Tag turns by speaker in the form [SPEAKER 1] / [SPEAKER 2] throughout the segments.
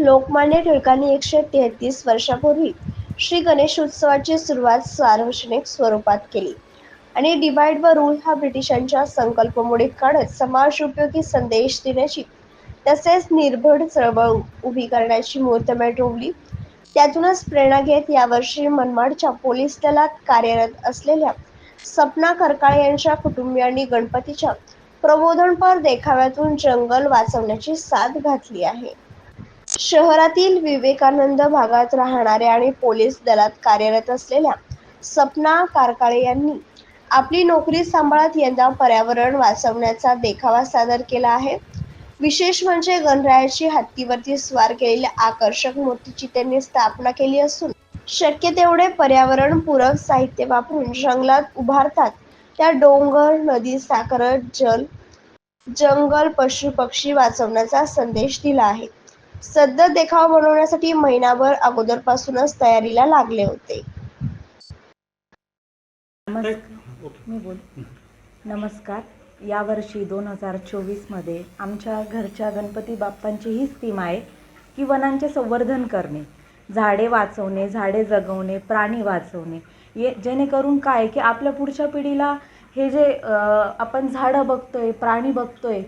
[SPEAKER 1] लोकमान्य टिळकांनी एकशे तेहतीस वर्षापूर्वी श्री गणेशोत्सवाची सुरुवात सार्वजनिक स्वरूपात केली. आणि डिवाइड व रूल हा ब्रिटिशांच्या संकल्प मोडीत काढत समाज उपयोगी संदेश देण्याची तसेच निर्भड चळवळ उभी करण्याची मुहूर्तमेढ रोवली त्यातूनच प्रेरणा घेत यावर्षी मनमाडच्या पोलीस दलात कार्यरत असलेल्या सपना करकाळ यांच्या कुटुंबियांनी गणपतीच्या प्रबोधनपर देखाव्यातून जंगल वाचवण्याची साथ घातली आहे. शहरातील विवेकानंद भागात राहणाऱ्या आणि पोलीस दलात कार्यरत असलेल्या सपना कारकाळे यांनी आपली नोकरी सांभाळत यंदा पर्यावरण वाचवण्याचा देखावा सादर केला आहे. विशेष म्हणजे गणरायाची हत्तीवरती स्वार केलेल्या आकर्षक मूर्तीची त्यांनी स्थापना केली असून शक्य तेवढे पर्यावरणपूरक साहित्य वापरून जंगलात उभारतात. त्या डोंगर नदी साखर जल जंगल पशु पक्षी वाचवण्याचा संदेश दिला आहे. सद्य देखावा बनवण्यासाठी महिनाभर अगोदरपासूनच तयारीला लागले होते.
[SPEAKER 2] नमस्कार. मी बोल नमस्कार. यावर्षी दोन हजार चोवीसमध्ये आमच्या घरच्या गणपती बाप्पांची हीच थीम आहे की वनांचे संवर्धन करणे. झाडे वाचवणे झाडे जगवणे प्राणी वाचवणे. ये जेणेकरून काय की आपल्या पुढच्या पिढीला हे जे आपण झाडं बघतोय प्राणी बघतोय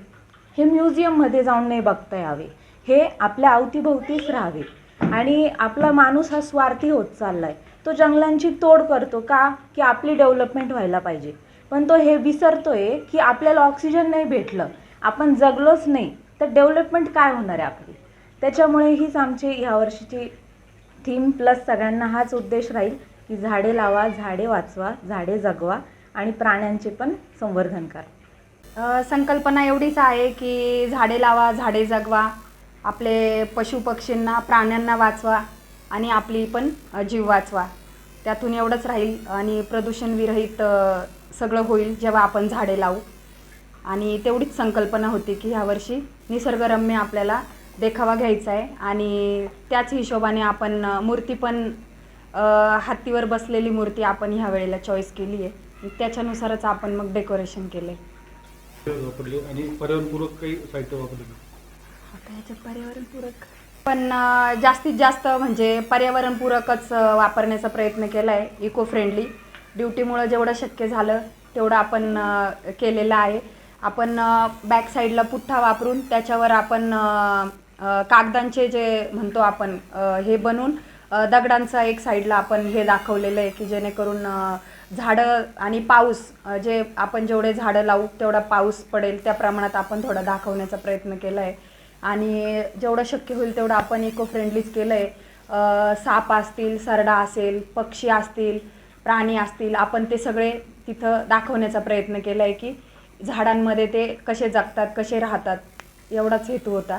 [SPEAKER 2] हे म्युझियममध्ये जाऊन नाही बघता यावे. हे आपल्या अवतीभोवतीच राहावे. आणि आपला माणूस हा स्वार्थी होत चालला आहे तो जंगलांची तोड करतो का की आपली डेव्हलपमेंट व्हायला पाहिजे. पण तो हे विसरतोय की आपल्याला ऑक्सिजन नाही भेटलं. आपण जगलोच नाही तर डेव्हलपमेंट काय होणार आहे आपली? त्याच्यामुळे हीच आमची ह्या वर्षीची थीम. प्लस सगळ्यांना हाच उद्देश राहील की झाडे लावा झाडे वाचवा झाडे जगवा आणि प्राण्यांचे पण संवर्धन करा.
[SPEAKER 3] संकल्पना एवढीच आहे की झाडे लावा झाडे जगवा. आपले पशुपक्षींना प्राण्यांना वाचवा आणि आपली पण जीव वाचवा. त्यातून एवढंच राहील आणि प्रदूषणविरहित सगळं होईल जेव्हा आपण झाडे लावू. आणि तेवढीच संकल्पना होती की ह्यावर्षी निसर्गरम्य आपल्याला देखावा घ्यायचा आहे आणि त्याच हिशोबाने आपण मूर्ती पण हत्तीवर बसलेली मूर्ती आपण ह्या वेळेला चॉईस केली आहे. त्याच्यानुसारच आपण मग डेकोरेशन केलं आहे
[SPEAKER 4] वापरले आणि पर्यावरणपूरक काही साहित्य वापरले
[SPEAKER 3] आता ह्याच्यात पर्यावरणपूरक. पण जास्तीत जास्त म्हणजे पर्यावरणपूरकच वापरण्याचा प्रयत्न केला आहे इको फ्रेंडली ड्युटीमुळं जेवढं शक्य झालं तेवढं आपण केलेलं आहे. आपण बॅक साईडला पुठ्ठा वापरून त्याच्यावर आपण कागदांचे जे म्हणतो आपण हे बनवून दगडांचा एक साईडला आपण हे दाखवलेलं आहे की जेणेकरून झाडं आणि पाऊस जे आपण जेवढे झाडं लावू तेवढा पाऊस पडेल त्या प्रमाणात आपण थोडा दाखवण्याचा प्रयत्न केला आहे आणि जेवढं शक्य होईल तेवढं आपण इको फ्रेंडलीच केलं आहे साप असतील सरडा असेल पक्षी असतील प्राणी असतील आपण ते सगळे तिथं दाखवण्याचा प्रयत्न केला आहे की झाडांमध्ये ते कसे जगतात कसे राहतात एवढाच हेतू होता.